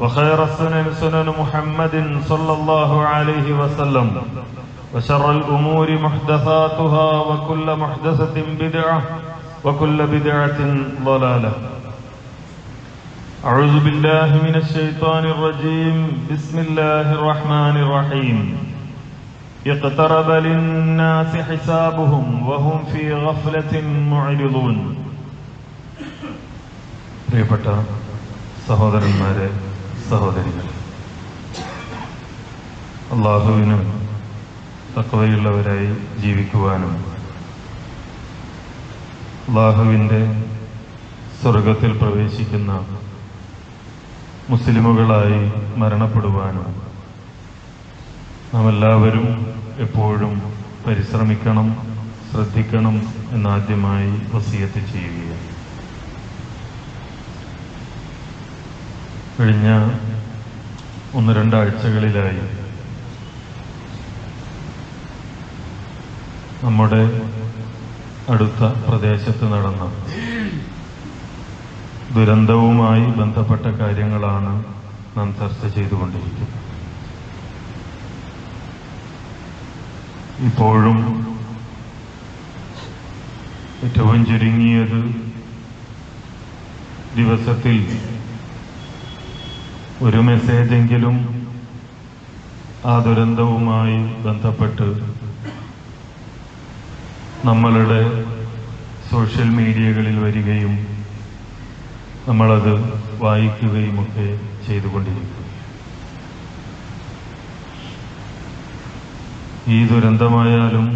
وخير السنن سنن محمد صلى الله عليه وسلم وشر الأمور محدثاتها وكل محدثة بدعة وكل بدعة ضلالة أعوذ بالله من الشيطان الرجيم بسم الله الرحمن الرحيم اقترب للناس حسابهم وهم في غفلة معرضون പ്രിയപ്പെട്ട സഹോദരന്മാരെ സഹോദരികൾ അള്ളാഹുവിനും തക്കവയുള്ളവരായി ജീവിക്കുവാനും അള്ളാഹുവിന്റെ സ്വർഗത്തിൽ പ്രവേശിക്കുന്ന മുസ്ലിമുകളായി മരണപ്പെടുവാനും നാം എല്ലാവരും എപ്പോഴും പരിശ്രമിക്കണം ശ്രദ്ധിക്കണം എന്നാദ്യമായി വസീയത്ത് ചെയ്യുകയാണ്. കഴിഞ്ഞ ഒന്ന് രണ്ടാഴ്ചകളിലായി നമ്മുടെ അടുത്ത പ്രദേശത്ത് നടന്ന ദുരന്തവുമായി ബന്ധപ്പെട്ട കാര്യങ്ങളാണ് നാം ചർച്ച ചെയ്തുകൊണ്ടിരിക്കുന്നത്. ഇപ്പോഴും ഏറ്റവും ചുരുങ്ങിയത് ദിവസത്തിൽ ഒരു മെസ്സേജെങ്കിലും ആ ദുരന്തവുമായി ബന്ധപ്പെട്ട് നമ്മളുടെ സോഷ്യൽ മീഡിയകളിൽ വരികയും നമ്മളത് വായിക്കുകയുമൊക്കെ ചെയ്തുകൊണ്ടിരിക്കും ഈ ദുരന്തമായാലും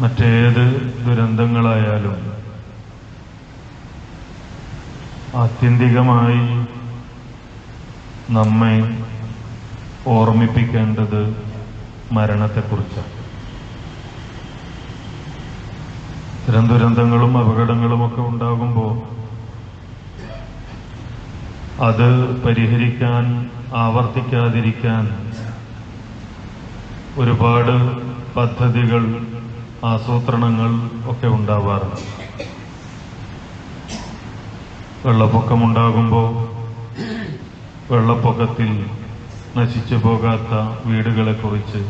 മറ്റേത് ദുരന്തങ്ങളായാലും ആത്യന്തികമായി നമ്മെ ഓർമ്മിപ്പിക്കേണ്ടത് മരണത്തെക്കുറിച്ചാണ്. ഇത്തരം ദുരന്തങ്ങളും അപകടങ്ങളുമൊക്കെ ഉണ്ടാകുമ്പോൾ അത് പരിഹരിക്കാൻ ആവർത്തിക്കാതിരിക്കാൻ ഒരുപാട് പദ്ധതികൾ ആസൂത്രണങ്ങൾ ഒക്കെ ഉണ്ടാവാറുണ്ട്. വെള്ളപ്പൊക്കമുണ്ടാകുമ്പോൾ വെള്ളപ്പൊക്കത്തിൽ നശിച്ചു പോകാത്ത വീടുകളെക്കുറിച്ച്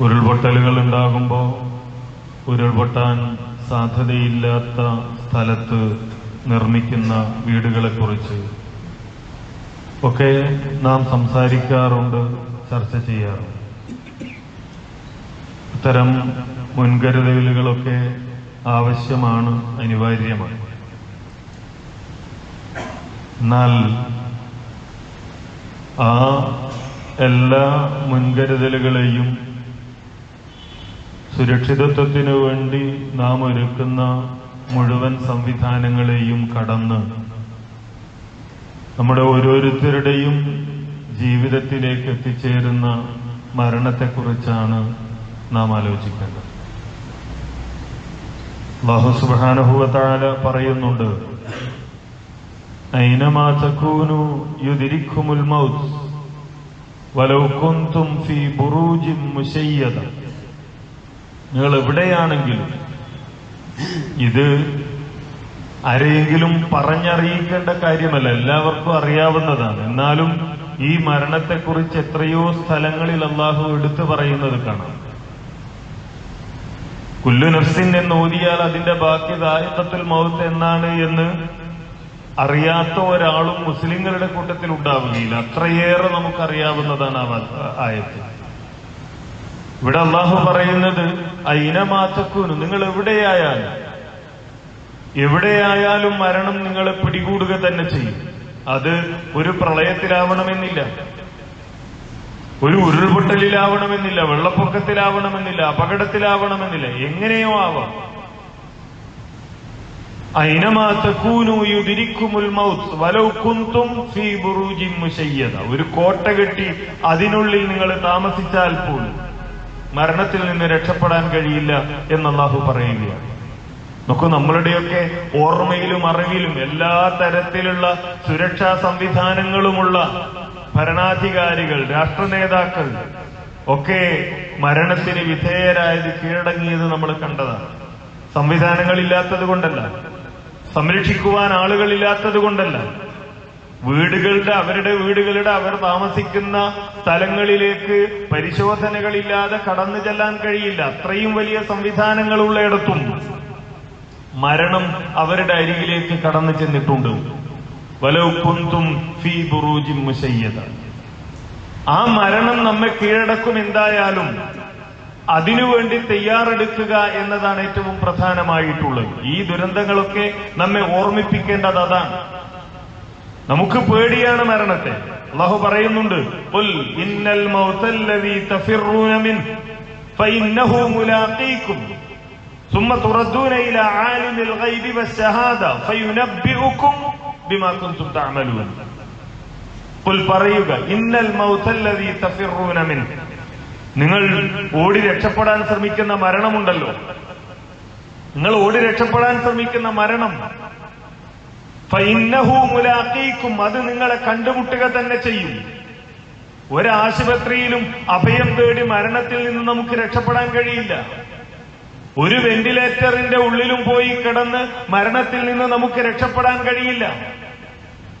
ഉരുൾപൊട്ടലുകൾ ഉണ്ടാകുമ്പോൾ ഉരുൾപൊട്ടാൻ സാധ്യതയില്ലാത്ത സ്ഥലത്ത് നിർമ്മിക്കുന്ന വീടുകളെക്കുറിച്ച് ഒക്കെ നാം സംസാരിക്കാറുണ്ട് ചർച്ച ചെയ്യാറുണ്ട്. ഇത്തരം മുൻകരുതലുകളൊക്കെ ആവശ്യമാണ് അനിവാര്യമാണ്. എന്നാൽ ആ എല്ലാ മുൻകരുതലുകളെയും സുരക്ഷിതത്വത്തിനു വേണ്ടി നാം ഒരുക്കുന്ന മുഴുവൻ സംവിധാനങ്ങളെയും കടന്ന് നമ്മുടെ ഓരോരുത്തരുടെയും ജീവിതത്തിലേക്ക് എത്തിച്ചേരുന്ന മരണത്തെക്കുറിച്ചാണ് നാം ആലോചിക്കേണ്ടത്. അള്ളാഹു സുബാനുഭവത്താല പറയുന്നുണ്ട് നിങ്ങൾ എവിടെയാണെങ്കിലും ഇത് ആരെയെങ്കിലും പറഞ്ഞറിയിക്കേണ്ട കാര്യമല്ല എല്ലാവർക്കും അറിയാവുന്നതാണ്. എന്നാലും ഈ മരണത്തെക്കുറിച്ച് എത്രയോ സ്ഥലങ്ങളിൽ അള്ളാഹു എടുത്തു പറയുന്നത് കാണാം. കുല്ലു നഫ്സിൻ എന്ന് ഓതിയാൽ അതിന്റെ ബാക്കി ദായത്വത്തിൽ മൗത്ത് എന്നാണ് എന്ന് അറിയാത്ത ഒരാളും മുസ്ലിങ്ങളുടെ കൂട്ടത്തിൽ ഉണ്ടാവുകയില്ല. അത്രയേറെ നമുക്കറിയാവുന്നതാണ് ആ ആയത്ത്. ഇവിടെ അള്ളാഹു പറയുന്നത് അയിനമാത്തക്കൂന് നിങ്ങൾ എവിടെയായാലും എവിടെയായാലും മരണം നിങ്ങളെ പിടികൂടുക തന്നെ ചെയ്യും. അത് ഒരു പ്രളയത്തിലാവണമെന്നില്ല. ഒരു ഉരുൾപൊട്ടലിലാവണമെന്നില്ല വെള്ളപ്പൊക്കത്തിലാവണമെന്നില്ല അപകടത്തിലാവണമെന്നില്ല എങ്ങനെയോ ആവാം. ഒരു കോട്ട കെട്ടി അതിനുള്ളിൽ നിങ്ങൾ താമസിച്ചാൽ പോലും മരണത്തിൽ നിന്ന് രക്ഷപ്പെടാൻ കഴിയില്ല എന്ന് പറയുകയാണ്. നോക്കൂ നമ്മളുടെയൊക്കെ ഓർമ്മയിലും അറിവിലും എല്ലാ തരത്തിലുള്ള സുരക്ഷാ സംവിധാനങ്ങളുമുള്ള ഭരണാധികാരികൾ രാഷ്ട്രനേതാക്കൾ ഒക്കെ മരണത്തിന് വിധേയരായത് കീഴടങ്ങിയത് നമ്മൾ കണ്ടതാണ്. സംവിധാനങ്ങളില്ലാത്തത് കൊണ്ടല്ല. സംരക്ഷിക്കുവാൻ ആളുകളില്ലാത്തത് കൊണ്ടല്ല. വീടുകളുടെ അവരുടെ വീടുകളുടെ അവർ താമസിക്കുന്ന സ്ഥലങ്ങളിലേക്ക് പരിശോധനകളില്ലാതെ കടന്നു ചെല്ലാൻ കഴിയില്ല. അത്രയും വലിയ സംവിധാനങ്ങളുള്ളയിടത്തും മരണം അവരുടെ അരികിലേക്ക് കടന്നു ചെന്നിട്ടുണ്ട്. ആ മരണം നമ്മെ കീഴടക്കും എന്തായാലും അതിനുവേണ്ടി തയ്യാറെടുക്കുക എന്നതാണ് ഏറ്റവും പ്രധാനമായിട്ടുള്ളത് ഈ ദുരന്തങ്ങളൊക്കെ നമ്മെ ഓർമ്മിപ്പിക്കേണ്ടത് അതാണ് നമുക്ക് പേടിയാണ് മരണത്തെ അള്ളാഹു പറയുന്നുണ്ട് "ഖുൽ ഇന്നൽ മൗതല്ലദീ തഫിറൂന മിൻ ഫഇന്നഹു മുലാഖീകും ثم تردون إلى عالم الغيب والشهادة فينبئكم പറയുക ഇന്നൽ മൗത്തല്ലതി നിങ്ങൾ ഓടി രക്ഷപ്പെടാൻ ശ്രമിക്കുന്ന മരണമുണ്ടല്ലോ. നിങ്ങൾ ഓടി രക്ഷപ്പെടാൻ ശ്രമിക്കുന്ന മരണം. മുലാഖീക്കും അത് നിങ്ങളെ കണ്ടുമുട്ടുക തന്നെ ചെയ്യും. ഒരാശുപത്രിയിലും അഭയം തേടി മരണത്തിൽ നിന്ന് നമുക്ക് രക്ഷപ്പെടാൻ കഴിയില്ല. ഒരു വെന്റിലേറ്ററിന്റെ ഉള്ളിലും പോയി കിടന്ന് മരണത്തിൽ നിന്ന് നമുക്ക് രക്ഷപ്പെടാൻ കഴിയില്ല.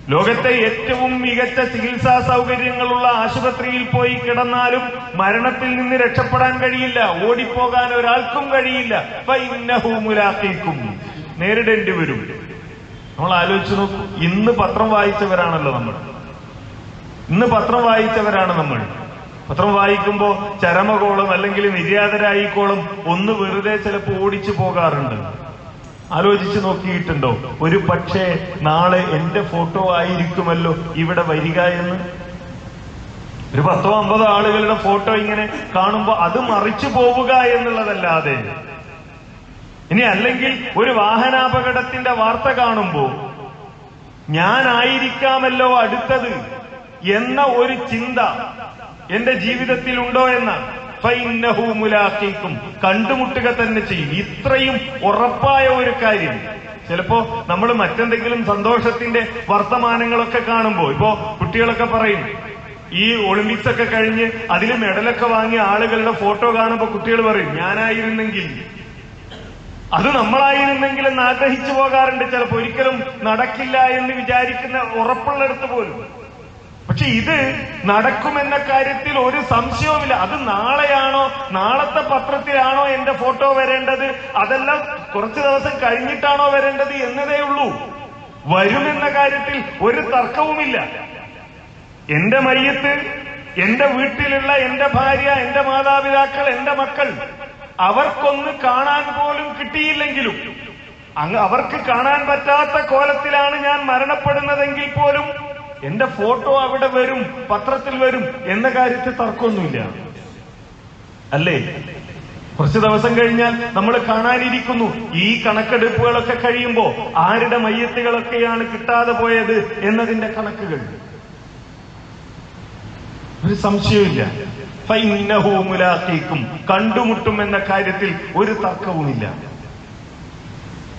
ലോകത്തെ ഏറ്റവും മികച്ച ചികിത്സാ സൗകര്യങ്ങളുള്ള ആശുപത്രിയിൽ പോയി കിടന്നാലും മരണത്തിൽ നിന്ന് രക്ഷപ്പെടാൻ കഴിയില്ല. ഓടിപ്പോകാൻ ഒരാൾക്കും കഴിയില്ല. ഫഇന്നഹു മുലാഖീക്കും. നേരിടേണ്ടി വരും. നമ്മൾ ആലോചിച്ച് നോക്കൂ. ഇന്ന് പത്രം വായിച്ചവരാണല്ലോ നമ്മൾ. ഇന്ന് പത്രം വായിച്ചവരാണ് നമ്മൾ. പത്രം വായിക്കുമ്പോ ചരമകോളം അല്ലെങ്കിൽ നിര്യാതരായിക്കോളം ഒന്ന് വെറുതെ ചിലപ്പോൾ ഓടിച്ചു പോകാറുണ്ട്. ആലോചിച്ചു നോക്കിയിട്ടുണ്ടോ? ഒരു പക്ഷേ നാളെ എന്റെ ഫോട്ടോ ആയിരിക്കുമല്ലോ ഇവിടെ വരിക എന്ന്? ഒരു പത്തോ അമ്പതോ ആളുകളുടെ ഫോട്ടോ ഇങ്ങനെ കാണുമ്പോൾ അത് മറിച്ചു പോവുക എന്നുള്ളതല്ലാതെ. ഇനി അല്ലെങ്കിൽ ഒരു വാഹനാപകടത്തിന്റെ വാർത്ത കാണുമ്പോ ഞാനായിരിക്കാമല്ലോ അടുത്തത് എന്ന ഒരു ചിന്ത എന്റെ ജീവിതത്തിൽ ഉണ്ടോ എന്നാണ് മുലാഖിക്കും കണ്ടുമുട്ടുക തന്നെ ചെയ്യും. ഇത്രയും ഉറപ്പായ ഒരു കാര്യം. ചിലപ്പോ നമ്മൾ മറ്റെന്തെങ്കിലും സന്തോഷത്തിന്റെ വർത്തമാനങ്ങളൊക്കെ കാണുമ്പോ ഇപ്പോ കുട്ടികളൊക്കെ പറയും ഈ ഒളിമ്പിക്സ് ഒക്കെ കഴിഞ്ഞ് അതിൽ മെഡലൊക്കെ വാങ്ങിയ ആളുകളുടെ ഫോട്ടോ കാണുമ്പോ കുട്ടികൾ പറയും ഞാനായിരുന്നെങ്കിൽ. അത് നമ്മളായിരുന്നെങ്കിൽ എന്ന് ആഗ്രഹിച്ചു പോകാറുണ്ട്. ചിലപ്പോ ഒരിക്കലും നടക്കില്ല എന്ന് വിചാരിക്കുന്ന ഉറപ്പുള്ളിടത്ത് പോലും. പക്ഷെ ഇത് നടക്കുമെന്ന കാര്യത്തിൽ ഒരു സംശയവുമില്ല. അത് നാളെയാണോ? നാളത്തെ പത്രത്തിലാണോ എന്റെ ഫോട്ടോ വരേണ്ടത്? അതെല്ലാം കുറച്ചു ദിവസം കഴിഞ്ഞിട്ടാണോ വരേണ്ടത് എന്നതേ ഉള്ളൂ. വരുമെന്ന കാര്യത്തിൽ ഒരു തർക്കവുമില്ല. എന്റെ മയ്യത്ത് എന്റെ വീട്ടിലുള്ള എന്റെ ഭാര്യ എന്റെ മാതാപിതാക്കൾ എന്റെ മക്കൾ അവർക്കൊന്ന് കാണാൻ പോലും കിട്ടിയില്ലെങ്കിലും അവർക്ക് കാണാൻ പറ്റാത്ത കോലത്തിലാണ് ഞാൻ മരണപ്പെടുന്നതെങ്കിൽ പോലും എന്റെ ഫോട്ടോ അവിടെ വരും പത്രത്തിൽ വരും എന്ന കാര്യത്തിൽ തർക്കമൊന്നുമില്ല. അല്ലേ? കുറച്ച് ദിവസം കഴിഞ്ഞാൽ നമ്മൾ കാണാനിരിക്കുന്നു. ഈ കണക്കെടുപ്പുകളൊക്കെ കഴിയുമ്പോ ആരുടെ മയ്യത്തുകളൊക്കെയാണ് കിട്ടാതെ പോയത് എന്നതിന്റെ കണക്കുകൾ. ഒരു സംശയമില്ല ഫൈന്നഹു മുലാഖീക്കും കണ്ടുമുട്ടും എന്ന കാര്യത്തിൽ ഒരു തർക്കവുമില്ല.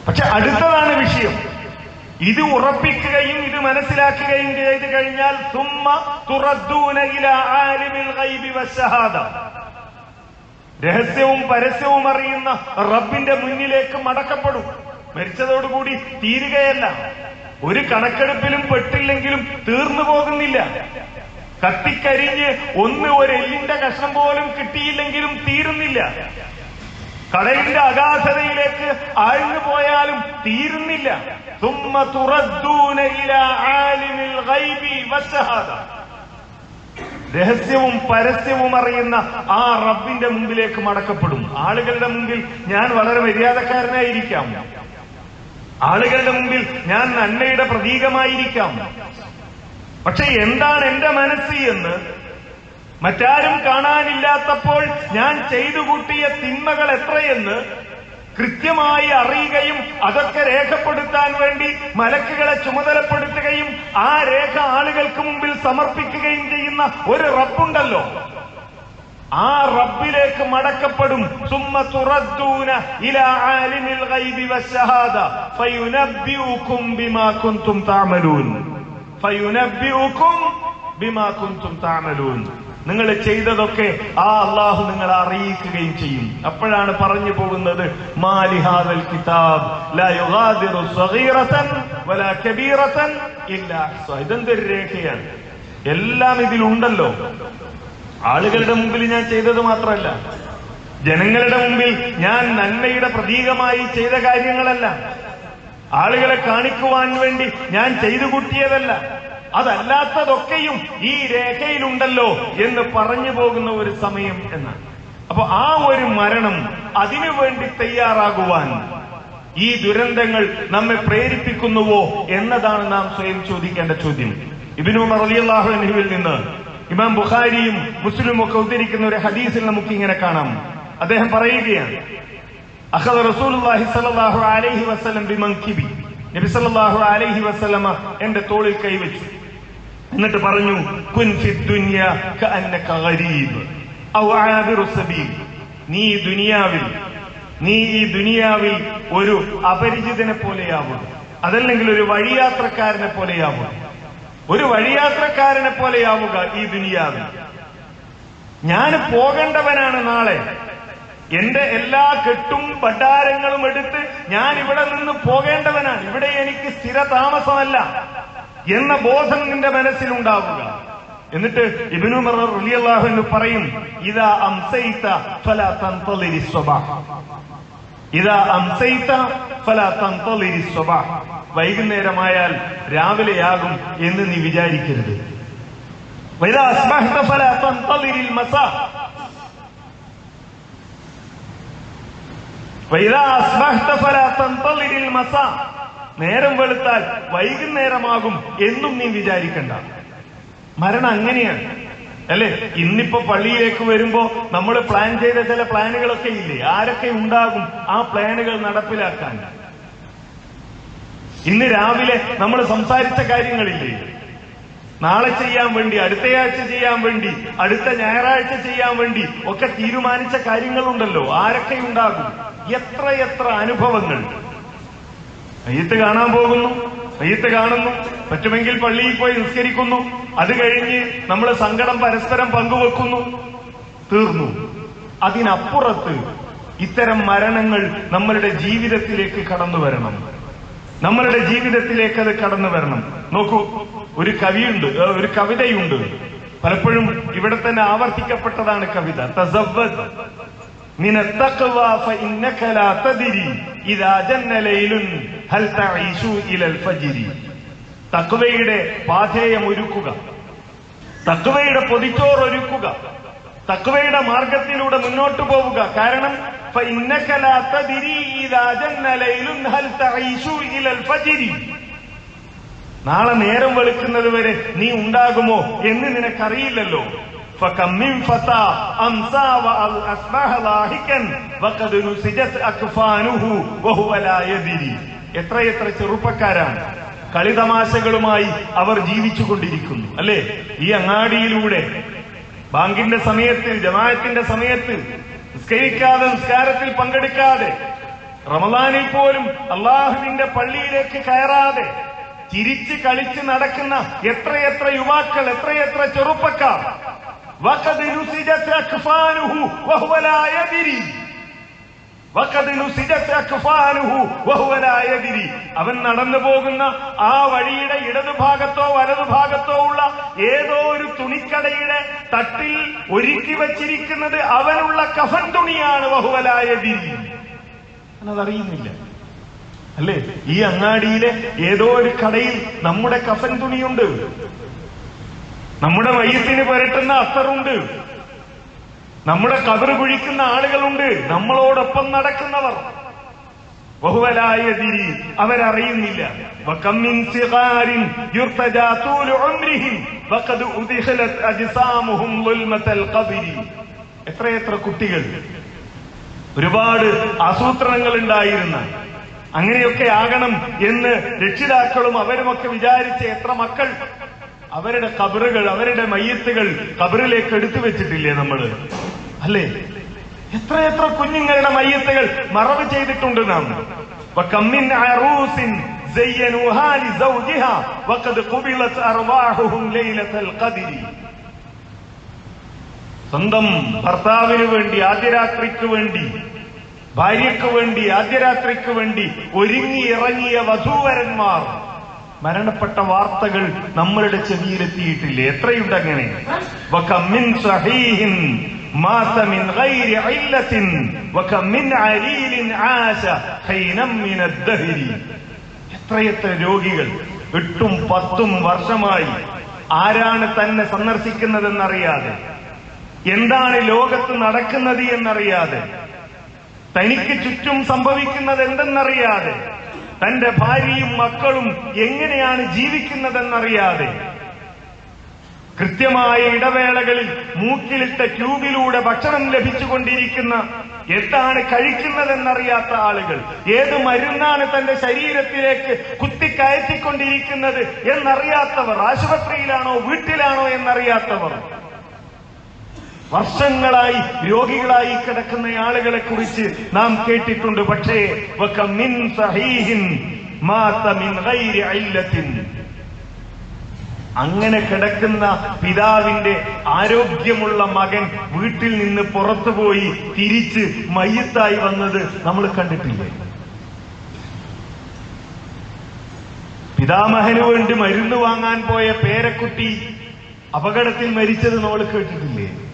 പക്ഷെ അടുത്തതാണ് വിഷയം. ഇത് ഉറപ്പിക്കുകയും ഇത് മനസ്സിലാക്കുകയും ചെയ്തു കഴിഞ്ഞാൽ തുമ്മ രഹസ്യവും പരസ്യവും അറിയുന്ന റബ്ബിന്റെ മുന്നിലേക്ക് മടക്കപ്പെടും. മരിച്ചതോടുകൂടി തീരുകയല്ല. ഒരു കണക്കെടുപ്പിലും പെട്ടില്ലെങ്കിലും തീർന്നു പോകുന്നില്ല. കത്തിക്കരിഞ്ഞ് ഒന്ന് ഒരു എല്ലിന്റെ കഷ്ണം പോലും കിട്ടിയില്ലെങ്കിലും തീരുന്നില്ല. കടലിന്റെ അഗാധതയിലേക്ക് ആഴ്ന്നു പോയാലും തീരുന്നില്ല. തുമ്മ തുറദ്ദൂന ആലിമിൽ ഗൈബി വശഹാദ രഹസ്യവും പരസ്യവും അറിയുന്ന ആ റബ്ബിന്റെ മുമ്പിലേക്ക് മടക്കപ്പെടും. ആളുകളുടെ മുമ്പിൽ ഞാൻ വളരെ മര്യാദക്കാരനായിരിക്കാം. ആളുകളുടെ മുമ്പിൽ ഞാൻ നന്മയുടെ പ്രതീകമായിരിക്കാം. പക്ഷെ എന്താണ് എന്റെ മനസ്സ് എന്ന് മറ്റാരും കാണാനില്ലാത്തപ്പോൾ ഞാൻ ചെയ്തു കൂട്ടിയ തിന്മകൾ എത്രയെന്ന് കൃത്യമായി അറിയുകയും അതൊക്കെ രേഖപ്പെടുത്താൻ വേണ്ടി മലക്കുകളെ ചുമതലപ്പെടുത്തുകയും ആ രേഖ ആളുകൾക്ക് മുമ്പിൽ സമർപ്പിക്കുകയും ചെയ്യുന്ന ഒരു റബ്ബുണ്ടല്ലോ. ആ റബ്ബിലേക്ക് മടക്കപ്പെടും. സുമ്മ തുറദ്ദൂന ഇല ആലിമിൽ ഗൈബി വശഹാദ ഫയുനബ്ബിഉകും ബിമാ കുൻതും തഅമലൂൻ ബിമാ കുൻതും തഅമലൂൻ നിങ്ങൾ ചെയ്തതൊക്കെ ആ അള്ളാഹു നിങ്ങളെ അറിയിക്കുകയും ചെയ്യും. അപ്പോഴാണ് പറഞ്ഞു പോകുന്നത് മാലിഹാദൽ കിതാബ്. ഇതെന്തൊരു രേഖയാണ്? എല്ലാം ഇതിലുണ്ടല്ലോ. ആളുകളുടെ മുമ്പിൽ ഞാൻ ചെയ്തത് മാത്രമല്ല ജനങ്ങളുടെ മുമ്പിൽ ഞാൻ നന്മയുടെ പ്രതീകമായി ചെയ്ത കാര്യങ്ങളല്ല. ആളുകളെ കാണിക്കുവാൻ വേണ്ടി ഞാൻ ചെയ്തു കൂട്ടിയതല്ല. അതല്ലാത്തതൊക്കെയും ഈ രേഖയിലുണ്ടല്ലോ എന്ന് പറഞ്ഞു പോകുന്ന ഒരു സമയം എന്നാണ്. അപ്പൊ ആ ഒരു മരണം അതിനു വേണ്ടി തയ്യാറാകുവാൻ ഈ ദുരന്തങ്ങൾ നമ്മെ പ്രേരിപ്പിക്കുന്നുവോ എന്നതാണ് നാം സ്വയം ചോദിക്കേണ്ട ചോദ്യം. റളിയല്ലാഹു നെഹുവിൽ നിന്ന് ഇമാം ബുഖാരിയും മുസ്ലിമും ഒക്കെ ഉദ്ധരിക്കുന്ന ഒരു ഹദീസിൽ നമുക്ക് ഇങ്ങനെ കാണാം. അദ്ദേഹം പറയുകയാണ് അഹദ് റസൂലുള്ളാഹി സ്വല്ലല്ലാഹു അലൈഹി വസല്ലം ബിമൻകിബി. നബി സല്ലല്ലാഹു അലൈഹി വസല്ലമ എന്റെ തോളിൽ കൈവച്ചു. എന്നിട്ട് പറഞ്ഞു കുൻ കഅന്നക ഗരീബ് ഔ സബീൽ. നീ ദുനിയാവിൽ നീ ഈ ദുനിയാവിൽ ഒരു അപരിചിതനെ പോലെയാവും. അതല്ലെങ്കിൽ ഒരു വഴിയാത്രക്കാരനെ പോലെയാവും. ഒരു വഴിയാത്രക്കാരനെ പോലെയാവുക ഈ ദുനിയാവിൽ. ഞാൻ പോകേണ്ടവനാണ് നാളെ. എന്റെ എല്ലാ കെട്ടും പട്ടാരങ്ങളും എടുത്ത് ഞാൻ ഇവിടെ നിന്ന് പോകേണ്ടവനാണ്. ഇവിടെ എനിക്ക് സ്ഥിര താമസമല്ല എന്ന ബോധം നിന്റെ മനസ്സിലുണ്ടാവുക. എന്നിട്ട് ഇബിനു റളിയല്ലാഹു പറയും ഇതാ അംസൈത ഫലാ തന്തലിരി സ്വബാഹ് ഇതാ അംസൈത ഫലാ തന്തലിരി സ്വബാഹ് വൈകുന്നേരമായാൽ രാവിലെയാകും എന്ന് നീ വിചാരിക്കരുത്. വൈദാ അസ്ബഹ്ത ഫലാ തൻതളിരിൽ മസാ. വൈദാ ഫലാ നേരം വെളുത്താൽ വൈകുന്നേരമാകും എന്നും നീ വിചാരിക്കണ്ട. മരണം അങ്ങനെയാണ്. അല്ലെ? ഇന്നിപ്പോ പള്ളിയിലേക്ക് വരുമ്പോ നമ്മൾ പ്ലാൻ ചെയ്ത ചില പ്ലാനുകളൊക്കെ ഇല്ലേ? ആരൊക്കെ ഉണ്ടാകും ആ പ്ലാനുകൾ നടപ്പിലാക്കാൻ. ഇന്ന് രാവിലെ നമ്മൾ സംസാരിച്ച കാര്യങ്ങളില്ലേ? നാളെ ചെയ്യാൻ വേണ്ടി അടുത്തയാഴ്ച ചെയ്യാൻ വേണ്ടി അടുത്ത ഞായറാഴ്ച ചെയ്യാൻ വേണ്ടി ഒക്കെ തീരുമാനിച്ച കാര്യങ്ങളുണ്ടല്ലോ. ആരൊക്കെ ഉണ്ടാകും? എത്ര എത്ര അനുഭവങ്ങൾ. അയ്യത്ത് കാണാൻ പോകുന്നു. മയ്യത്ത് കാണുന്നു. പറ്റുമെങ്കിൽ പള്ളിയിൽ പോയി നിസ്കരിക്കുന്നു. അത് കഴിഞ്ഞ് നമ്മൾ സങ്കടം പരസ്പരം പങ്കുവെക്കുന്നു. തീർന്നു. അതിനപ്പുറത്ത് ഇത്തരം മരണങ്ങൾ നമ്മളുടെ ജീവിതത്തിലേക്ക് കടന്നു വരണം. നമ്മളുടെ ജീവിതത്തിലേക്ക് അത് കടന്നു വരണം. നോക്കൂ ഒരു കവിയുണ്ട് ഒരു കവിതയുണ്ട്. പലപ്പോഴും ഇവിടെ തന്നെ ആവർത്തിക്കപ്പെട്ടതാണ് കവിത. തസവ്വദ് من التقوى فإنك لا تدري إذا جن ليل هل تعيش إلى الفجر തക്വയുടെ പാഥേയം ഒരുക്കുക തക്വയുടെ പൊതിച്ചോറ് ഒരുക്കുക തക്വയുടെ മാർഗത്തിലൂടെ മുന്നോട്ട് പോവുക കാരണം فإنك لا تدري إذا جن ليل هل تعيش إلى الفجر നാളെ നേരം വെളുക്കുന്നത് വരെ നീ ഉണ്ടാകുമോ എന്ന് നിനക്കറിയില്ലല്ലോ فكم من فتى أمسى وأصبح ضاحكا وقد نسجت أكفانه وهو لا يدري എത്രയെത്ര ചെറുപ്പക്കാരാണ് കളിതമാശകളുമായി അവർ ജീവിച്ചുകൊണ്ടിരിക്കുന്നു അല്ലേ ഈ അങ്ങാടിയിലൂടെ ബാങ്കിന്റെ സമയത്ത് ജമാഅത്തിന്റെ സമയത്ത് നിസ്കരിക്കാതെ നിസ്കാരത്തിൽ പങ്കെടുക്കാതെ റമദാനിൽ പോലും അള്ളാഹുവിന്റെ പള്ളിയിലേക്ക് കയറാതെ ചിരിച്ച് കളിച്ച് നടക്കുന്ന എത്രയെത്ര യുവാക്കൾ എത്രയെത്ര ചെറുപ്പക്കാർ وقد نسجت أكفانه وهو لا يدري وقد نسجت أكفانه وهو لا يدري അവൻ നടന്നു പോകുന്ന ആ വഴിയുടെ ഇടതുഭാഗത്തോ വലതുഭാഗത്തോ ഉള്ള ഏതോ ഒരു തുണിക്കടയുടെ തട്ടിൽ ഒരുക്കി വച്ചിരിക്കുന്നത് അവനുള്ള കഫൻ തുണിയാണ് വഹുവലായതിരി അതറിയുന്നില്ല അല്ലേ ഈ അങ്ങാടിയിലെ ഏതോ ഒരു കടയിൽ നമ്മുടെ കഫൻ തുണിയുണ്ട് നമ്മുടെ മയ്യത്തിന് പരട്ടുന്ന അസറുണ്ട്. നമ്മുടെ കതിർ കുഴിക്കുന്ന ആളുകളുണ്ട്. നമ്മളോടൊപ്പം നടക്കുന്നവർ. ബഹുവലായതിരി അവരറിയുന്നില്ല. എത്രയെത്ര കുട്ടികൾ? ഒരുപാട് ആസൂത്രണങ്ങൾ ഉണ്ടായിരുന്ന അങ്ങനെയൊക്കെ ആകണം എന്ന് രക്ഷിതാക്കളും അവരുമൊക്കെ വിചാരിച്ച് എത്ര മക്കൾ അവരുടെ കബറുകൾ അവരുടെ മയ്യത്തുകൾ കബറിലേക്ക് എടുത്തു വെച്ചിട്ടില്ലേ നമ്മൾ അല്ലേ? എത്രയെത്ര കുഞ്ഞുങ്ങളുടെ മയ്യത്തുകൾ മറവ് ചെയ്തിട്ടുണ്ട് നാം. സ്വന്തം ഭർത്താവിന് വേണ്ടി ആദ്യരാത്രിക്ക് വേണ്ടി ഭാര്യയ്ക്ക് വേണ്ടി ആദ്യരാത്രിക്ക് വേണ്ടി ഒരുങ്ങി ഇറങ്ങിയ വധൂവരന്മാർ മരണപ്പെട്ട വാർത്തകൾ നമ്മളുടെ ചെവിയിലെത്തിയിട്ടില്ല? എത്രയുണ്ട് അങ്ങനെ എത്രയെത്ര രോഗികൾ എട്ടും പത്തും വർഷമായി ആരാണ് തന്നെ സന്ദർശിക്കുന്നതെന്നറിയാതെ എന്താണ് ലോകത്ത് നടക്കുന്നത് എന്നറിയാതെ തനിക്ക് ചുറ്റും സംഭവിക്കുന്നത് എന്തെന്നറിയാതെ തന്റെ ഭാര്യയും മക്കളും എങ്ങനെയാണ് ജീവിക്കുന്നതെന്നറിയാതെ കൃത്യമായ ഇടവേളകളിൽ മൂക്കിലിട്ട ട്യൂബിലൂടെ ഭക്ഷണം ലഭിച്ചുകൊണ്ടിരിക്കുന്ന എന്താണ് കഴിക്കുന്നതെന്നറിയാത്ത ആളുകൾ ഏത് മരുന്നാണ് തന്റെ ശരീരത്തിലേക്ക് കുത്തിക്കയറ്റിക്കൊണ്ടിരിക്കുന്നത് എന്നറിയാത്തവർ ആശുപത്രിയിലാണോ വീട്ടിലാണോ എന്നറിയാത്തവർ. വർഷങ്ങളായി രോഗികളായി കിടക്കുന്ന ആളുകളെ കുറിച്ച് നാം കേട്ടിട്ടുണ്ട്. പക്ഷേ അങ്ങനെ കിടക്കുന്ന പിതാവിന്റെ ആരോഗ്യമുള്ള മകൻ വീട്ടിൽ നിന്ന് പുറത്തുപോയി തിരിച്ച് മയ്യത്തായി വന്നത് നമ്മൾ കണ്ടിട്ടില്ലേ? പിതാമഹന് വേണ്ടി മരുന്ന് വാങ്ങാൻ പോയ പേരക്കുട്ടി അപകടത്തിൽ മരിച്ചത് നമ്മൾ കേട്ടിട്ടില്ലേ?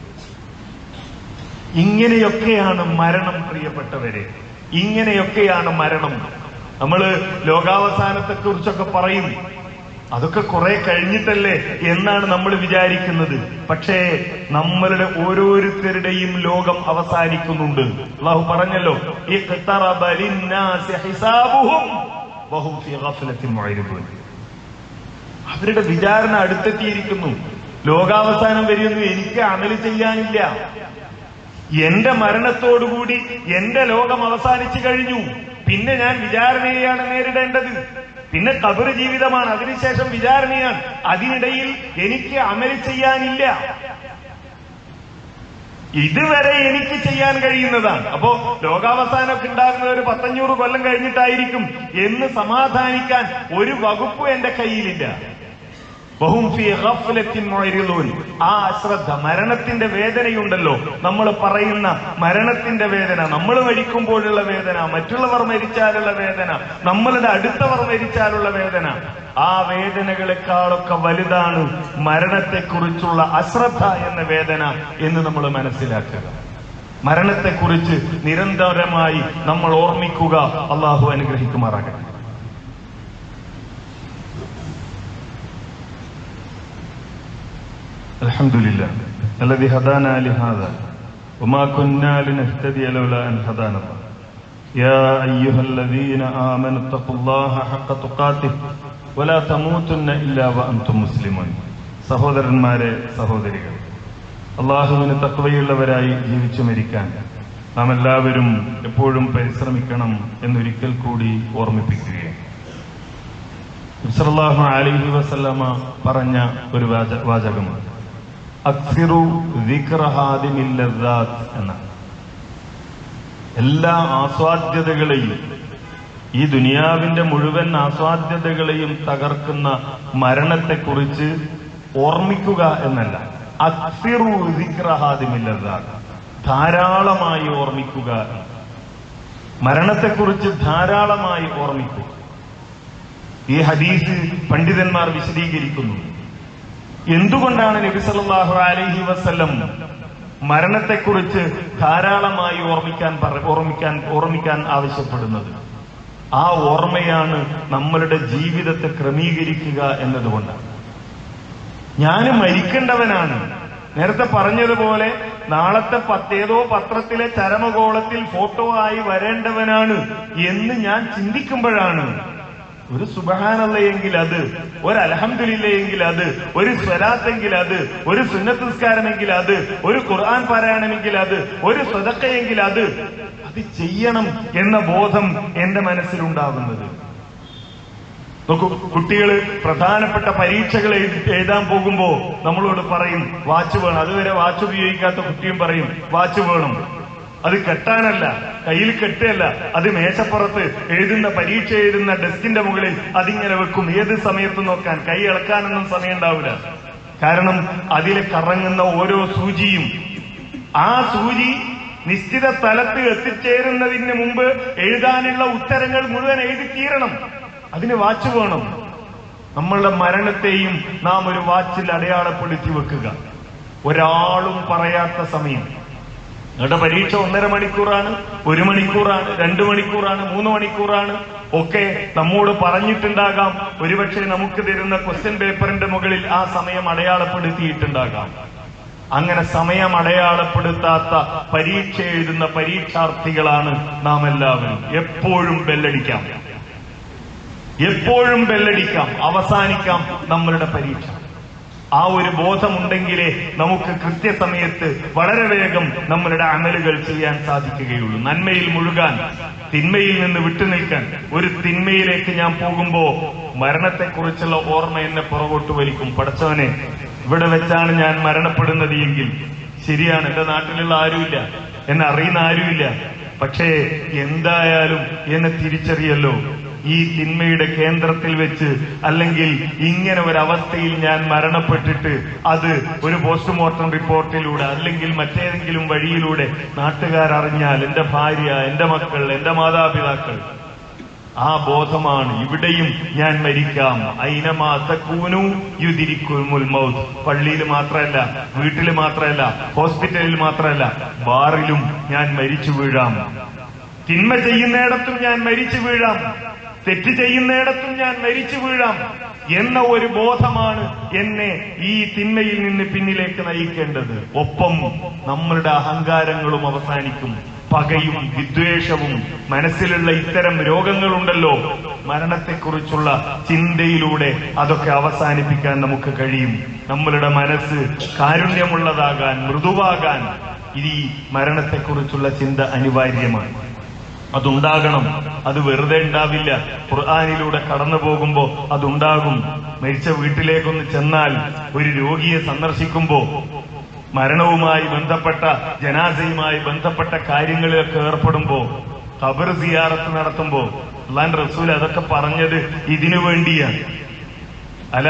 ഇങ്ങനെയൊക്കെയാണ് മരണം പ്രിയപ്പെട്ടവരെ. ഇങ്ങനെയൊക്കെയാണ് മരണം. നമ്മൾ ലോകാവസാനത്തെ കുറിച്ചൊക്കെ പറയും. അതൊക്കെ കുറെ കഴിഞ്ഞിട്ടല്ലേ എന്നാണ് നമ്മൾ വിചാരിക്കുന്നത്. പക്ഷേ നമ്മളുടെ ഓരോരുത്തരുടെയും ലോകം അവസാനിക്കുന്നുണ്ട്. അള്ളാഹു പറഞ്ഞല്ലോ അവരുടെ വിചാരണ അടുത്തെത്തിയിരിക്കുന്നു. ലോകാവസാനം വരെയൊന്നും എനിക്ക് അമൽ ചെയ്യാനില്ല. എന്റെ മരണത്തോടുകൂടി എന്റെ ലോകം അവസാനിച്ചു കഴിഞ്ഞു. പിന്നെ ഞാൻ വിചാരണയെയാണ് നേരിടേണ്ടത്. പിന്നെ കബർ ജീവിതമാണ്. അതിനുശേഷം വിചാരണയാണ്. അതിനിടയിൽ എനിക്ക് അമൽ ചെയ്യാനില്ല. ഇതുവരെ എനിക്ക് ചെയ്യാൻ കഴിയുന്നതാണ്. അപ്പോ ലോകാവസാനമൊക്കെ ഉണ്ടാകുന്നത് ഒരു പത്തഞ്ഞൂറ് കൊല്ലം കഴിഞ്ഞിട്ടായിരിക്കും എന്ന് സമാധാനിക്കാൻ ഒരു വകുപ്പ് എന്റെ കയ്യിലില്ല. ആ അശ്രദ്ധ മരണത്തിന്റെ വേദനയുണ്ടല്ലോ. നമ്മൾ പറയുന്ന മരണത്തിന്റെ വേദന നമ്മൾ മരിക്കുമ്പോഴുള്ള വേദന മറ്റുള്ളവർ മരിച്ചാലുള്ള വേദന നമ്മളുടെ അടുത്തവർ മരിച്ചാലുള്ള വേദന. ആ വേദനകളെക്കാളൊക്കെ വലുതാണ് മരണത്തെക്കുറിച്ചുള്ള അശ്രദ്ധ എന്ന വേദന എന്ന് നമ്മൾ മനസ്സിലാക്കുക. മരണത്തെക്കുറിച്ച് നിരന്തരമായി നമ്മൾ ഓർമ്മിക്കുക. അള്ളാഹു അനുഗ്രഹിക്കുമാറാകട്ടെ. الحمد لله الذي هدانا لهذا وما كنا لنهتدي لولا ان هدانا الله يا ايها الذين امنوا اتقوا الله حق تقاته ولا تموتن الا وانتم مسلمون സഹോദരന്മാരെ സഹോദരികൾ അള്ളാഹുവിന് തക്വയുള്ളവരായി ജീവിച്ചു മരിക്കാൻ നാം എല്ലാവരും എപ്പോഴും പരിശ്രമിക്കണം എന്നൊരിക്കൽ കൂടി ഓർമ്മിപ്പിക്കുകയാണ് അലിഹി വസല്ലമ പറഞ്ഞ ഒരു വാചകമാണ് അക്സിറു എന്ന. എല്ലാ ആസ്വാദ്യതകളെയും ഈ ദുനിയാവിന്റെ മുഴുവൻ ആസ്വാദ്യതകളെയും തകർക്കുന്ന മരണത്തെക്കുറിച്ച് ഓർമ്മിക്കുക എന്നല്ല. അക്സിറു ദിക്റഹാദിമില്ലദാത്ത് ധാരാളമായി ഓർമ്മിക്കുക. മരണത്തെക്കുറിച്ച് ധാരാളമായി ഓർമ്മിക്കുക. ഈ ഹദീസ് പണ്ഡിതന്മാർ വിശദീകരിക്കുന്നു. എന്തുകൊണ്ടാണ് നബി സല്ലല്ലാഹു അലൈഹി വസല്ലം മരണത്തെക്കുറിച്ച് ധാരാളമായി ഓർമ്മിക്കാൻ ഓർമ്മിക്കാൻ ഓർമ്മിക്കാൻ ആവശ്യപ്പെടുന്നത്? ആ ഓർമ്മയാണ് നമ്മളുടെ ജീവിതത്തെ ക്രമീകരിക്കുക എന്നതുകൊണ്ടാണ്. ഞാൻ മരിക്കേണ്ടവനാണ്. നേരത്തെ പറഞ്ഞതുപോലെ നാളത്തെ പത്തേതോ പത്രത്തിലെ ചരമകോളത്തിൽ ഫോട്ടോ ആയി വരേണ്ടവനാണ് എന്ന് ഞാൻ ചിന്തിക്കുമ്പോഴാണ് ഒരു സുബഹാനല്ലയെങ്കിൽ അത് ഒരു അലഹമില്ലയെങ്കിൽ അത് ഒരു സ്വലാത്തെങ്കിൽ അത് ഒരു സുന്നത്ത് നിസ്കാരമെങ്കിൽ അത് ഒരു ഖുർആൻ പാരായണമെങ്കിൽ അത് ഒരു സ്വതക്കയെങ്കിൽ അത് അത് ചെയ്യണം എന്ന ബോധം എന്റെ മനസ്സിലുണ്ടാകുന്നത് നോക്കൂ കുട്ടികൾ പ്രധാനപ്പെട്ട പരീക്ഷകൾ എഴുതി- എഴുതാൻ പോകുമ്പോ നമ്മളോട് പറയും വാച്ച് വേണം. അതുവരെ വാച്ച് ഉപയോഗിക്കാത്ത കുട്ടിയും പറയും വാച്ച് വേണം. അത് കെട്ടാനല്ല കയ്യിൽ കെട്ടുകയല്ല. അത് മേശപ്പുറത്ത് എഴുതുന്ന പരീക്ഷ എഴുതുന്ന ഡെസ്കിന്റെ മുകളിൽ അതിങ്ങനെ വെക്കും. ഏത് സമയത്ത് നോക്കാൻ? കൈ ഇളക്കാനൊന്നും സമയം ഉണ്ടാവില്ല കാരണം അതിൽ കറങ്ങുന്ന ഓരോ സൂചിയും. ആ സൂചി നിശ്ചിത സ്ഥലത്ത് എത്തിച്ചേരുന്നതിന് മുമ്പ് എഴുതാനുള്ള ഉത്തരങ്ങൾ മുഴുവൻ എഴുതി തീരണം. അതിന് വാച്ച് വേണം. നമ്മളുടെ മരണത്തെയും നാം ഒരു വാച്ചിൽ അടയാളപ്പെടുത്തി വെക്കുക. ഒരാളും പറയാത്ത സമയം. നിങ്ങളുടെ പരീക്ഷ ഒന്നര മണിക്കൂറാണ് ഒരു മണിക്കൂറാണ് രണ്ട് മണിക്കൂറാണ് മൂന്ന് മണിക്കൂറാണ്. ഒക്കെ നമ്മോട് പറഞ്ഞിട്ടുണ്ടാകാം. ഒരുപക്ഷെ നമുക്ക് തരുന്ന ക്വസ്റ്റ്യൻ പേപ്പറിന്റെ മുകളിൽ ആ സമയം അടയാളപ്പെടുത്തിയിട്ടുണ്ടാകാം. അങ്ങനെ സമയം അടയാളപ്പെടുത്താത്ത പരീക്ഷ എഴുതുന്ന പരീക്ഷാർത്ഥികളാണ് നാം എല്ലാവരും എപ്പോഴും ബെല്ലടിക്കാം. എപ്പോഴും ബെല്ലടിക്കാം. അവസാനിക്കാം നമ്മളുടെ പരീക്ഷ. ആ ഒരു ബോധമുണ്ടെങ്കിലേ നമുക്ക് കൃത്യസമയത്ത് വളരെ വേഗം നമ്മളുടെ അമലുകൾ ചെയ്യാൻ സാധിക്കുകയുള്ളൂ. നന്മയിൽ മുഴുകാൻ തിന്മയിൽ നിന്ന് വിട്ടുനിൽക്കാൻ ഒരു തിന്മയിലേക്ക് ഞാൻ പോകുമ്പോ മരണത്തെക്കുറിച്ചുള്ള ഓർമ്മ എന്നെ പുറകോട്ട് വലിക്കും. പടച്ചവനെ ഇവിടെ വെച്ചാണ് ഞാൻ മരണപ്പെടുന്നത് എങ്കിൽ. ശരിയാണ് എന്റെ നാട്ടിലുള്ള ആരുമില്ല. എന്നെ അറിയുന്ന ആരുമില്ല. പക്ഷേ എന്തായാലും എന്നെ തിരിച്ചറിയല്ലോ. ഈ തിന്മയുടെ കേന്ദ്രത്തിൽ വെച്ച് അല്ലെങ്കിൽ ഇങ്ങനെ ഒരു അവസ്ഥയിൽ ഞാൻ മരണപ്പെട്ടിട്ട് അത് ഒരു പോസ്റ്റ്മോർട്ടം റിപ്പോർട്ടിലൂടെ അല്ലെങ്കിൽ മറ്റേതെങ്കിലും വഴിയിലൂടെ നാട്ടുകാരറിഞ്ഞാൽ എന്റെ ഭാര്യ എന്റെ മക്കൾ എന്റെ മാതാപിതാക്കൾ ആ ബോധമാണ് ഇവിടെയും ഞാൻ മരിക്കാം. അയിനമാസക്കൂനു തക്കൂനു യുതിരിക്കുമുൽ മൗത്ത്. പള്ളിയിൽ മാത്രമല്ല വീട്ടിൽ മാത്രമല്ല ഹോസ്പിറ്റലിൽ മാത്രമല്ല ബാറിലും ഞാൻ മരിച്ചു വീഴാം. തിന്മ ചെയ്യുന്നിടത്തും ഞാൻ മരിച്ചു വീഴാം. തെറ്റ് ചെയ്യുന്നിടത്തും ഞാൻ മരിച്ചു വീഴാം എന്ന ഒരു ബോധമാണ് എന്നെ ഈ തിന്മയിൽ നിന്ന് പിന്നിലേക്ക് നയിക്കേണ്ടത്. ഒപ്പം നമ്മളുടെ അഹങ്കാരങ്ങളും അവസാനിക്കും. പകയും വിദ്വേഷവും മനസ്സിലുള്ള ഇത്തരം രോഗങ്ങളുണ്ടല്ലോ. മരണത്തെക്കുറിച്ചുള്ള ചിന്തയിലൂടെ അതൊക്കെ അവസാനിപ്പിക്കാൻ നമുക്ക് കഴിയും. നമ്മളുടെ മനസ്സ് കാരുണ്യമുള്ളതാകാൻ മൃദുവാകാൻ ഈ മരണത്തെക്കുറിച്ചുള്ള ചിന്ത അനിവാര്യമാണ്. അതുണ്ടാകണം. അത് വെറുതെ ഉണ്ടാവില്ല. ഖുർആാനിലൂടെ കടന്നു പോകുമ്പോ അതുണ്ടാകും. മരിച്ച വീട്ടിലേക്കൊന്ന് ചെന്നാൽ ഒരു രോഗിയെ സന്ദർശിക്കുമ്പോ മരണവുമായി ബന്ധപ്പെട്ട ജനാസയുമായി ബന്ധപ്പെട്ട കാര്യങ്ങളിലൊക്കെ ഏർപ്പെടുമ്പോ ഖബർ സിയാറത്ത് നടത്തുമ്പോ അല്ലാൻ റസൂൽ അതൊക്കെ പറഞ്ഞത് ഇതിനു വേണ്ടിയാണ് അല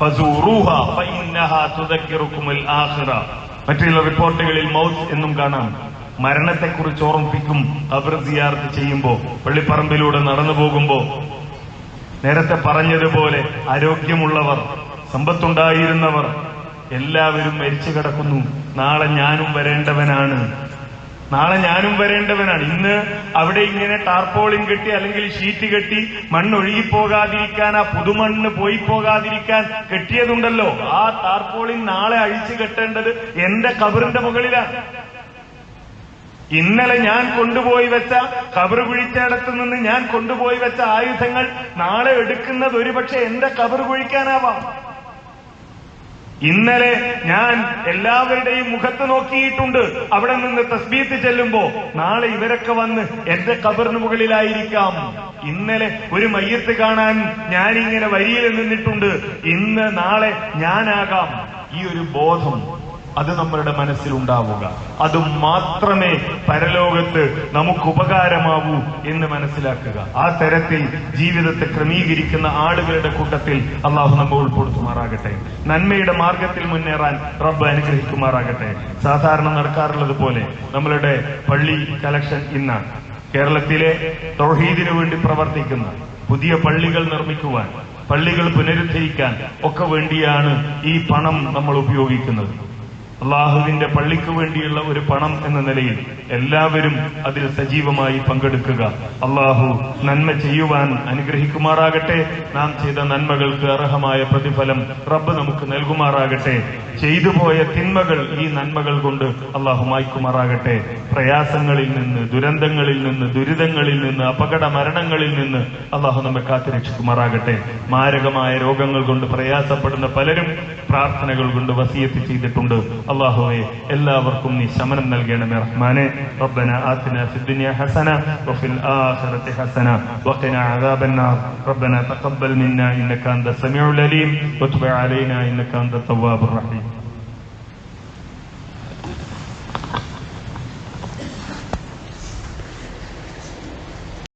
ഫസൂറൂഹ ഫഇന്നഹാ ആഖിറ. മറ്റുള്ള റിപ്പോർട്ടുകളിൽ മൗത്ത് എന്നും കാണാം. മരണത്തെക്കുറിച്ച് ഓർമ്മിപ്പിക്കും ഖബർ ചെയ്യുമ്പോൾ ചെയ്യുമ്പോ പള്ളിപ്പറമ്പിലൂടെ നടന്നു പോകുമ്പോൾ നേരത്തെ പറഞ്ഞതുപോലെ ആരോഗ്യമുള്ളവർ സമ്പത്തുണ്ടായിരുന്നവർ എല്ലാവരും മരിച്ചു കിടക്കുന്നു. നാളെ ഞാനും വരേണ്ടവനാണ്. നാളെ ഞാനും വരേണ്ടവനാണ്. ഇന്ന് അവിടെ ഇങ്ങനെ ടാർപോളിൻ കെട്ടി അല്ലെങ്കിൽ ഷീറ്റ് കെട്ടി മണ്ണൊഴുകിപ്പോകാതിരിക്കാൻ ആ പുതുമണ്ണ് പോയി പോകാതിരിക്കാൻ കെട്ടിയതുണ്ടല്ലോ. ആ ടാർപോളിൻ നാളെ അഴിച്ചു കെട്ടേണ്ടത് എന്റെ കബറിന്റെ മുകളിലാണ്. ഇന്നലെ ഞാൻ കൊണ്ടുപോയി വെച്ച കബർ കുഴിച്ചിടത്ത് നിന്ന് ഞാൻ കൊണ്ടുപോയി വെച്ച ആയുധങ്ങൾ നാളെ എടുക്കുന്നത് ഒരുപക്ഷെ എന്റെ കബർ കുഴിക്കാനാവാം. ഇന്നലെ ഞാൻ എല്ലാവരുടെയും മുഖത്ത് നോക്കിയിട്ടുണ്ട്. അവിടെ നിന്ന് തസ്ബീത്ത് ചെല്ലുമ്പോ നാളെ ഇവരൊക്കെ വന്ന് എന്റെ കബറിന് മുകളിലായിരിക്കാം. ഇന്നലെ ഒരു മയ്യത്ത് കാണാൻ ഞാനിങ്ങനെ വരിയിൽ നിന്നിട്ടുണ്ട്. ഇന്ന് നാളെ ഞാനാകാം. ഈ ഒരു ബോധം അത് നമ്മളുടെ മനസ്സിലുണ്ടാവുക അത് മാത്രമേ പരലോകത്ത് നമുക്ക് ഉപകാരമാവൂ എന്ന് മനസ്സിലാക്കുക. ആ തരത്തിൽ ജീവിതത്തെ ക്രമീകരിക്കുന്ന ആളുകളുടെ കൂട്ടത്തിൽ അള്ളാഹു നമ്മൾ ഉൾപ്പെടുത്തുമാറാകട്ടെ. നന്മയുടെ മാർഗത്തിൽ മുന്നേറാൻ റബ്ബ് അനുഗ്രഹിക്കുമാറാകട്ടെ. സാധാരണ നടക്കാറുള്ളത് പോലെ നമ്മളുടെ പള്ളി കലക്ഷൻ ഇന്ന് കേരളത്തിലെ തൗഹീദിനു വേണ്ടി പ്രവർത്തിക്കുന്ന പുതിയ പള്ളികൾ നിർമ്മിക്കുവാൻ പള്ളികൾ പുനരുദ്ധരിക്കാൻ ഒക്കെ വേണ്ടിയാണ് ഈ പണം നമ്മൾ ഉപയോഗിക്കുന്നത്. അള്ളാഹുവിന്റെ പള്ളിക്ക് വേണ്ടിയുള്ള ഒരു പണം എന്ന നിലയിൽ എല്ലാവരും അതിൽ സജീവമായി പങ്കെടുക്കുക. അള്ളാഹു നന്മ ചെയ്യുവാൻ അനുഗ്രഹിക്കുമാറാകട്ടെ. നാം ചെയ്ത നന്മകൾക്ക് അർഹമായ പ്രതിഫലം റബ്ബ് നമുക്ക് നൽകുമാറാകട്ടെ. ചെയ്തു പോയ തിന്മകൾ ഈ നന്മകൾ കൊണ്ട് അള്ളാഹു മായ്ക്കുമാറാകട്ടെ. പ്രയാസങ്ങളിൽ നിന്ന് ദുരന്തങ്ങളിൽ നിന്ന് ദുരിതങ്ങളിൽ നിന്ന് അപകട മരണങ്ങളിൽ നിന്ന് അള്ളാഹു നമ്മെ കാത്തുരക്ഷിക്കുമാറാകട്ടെ മാരകമായ രോഗങ്ങൾ കൊണ്ട് പ്രയാസപ്പെടുന്ന പലരും പ്രാർത്ഥനകൾ കൊണ്ട് വസിയത്ത് ചെയ്തിട്ടുണ്ട്. അള്ളാഹുവെ എല്ലാവർക്കും നീ ശമനം നൽകണമേ റഹ്മാനെ ربنا آتنا في الدنيا حسنة وفي الآخرة حسنة وقنا عذاب النار ربنا تقبل منا إنك أنت السميع العليم وتب علينا إنك أنت التواب الرحيم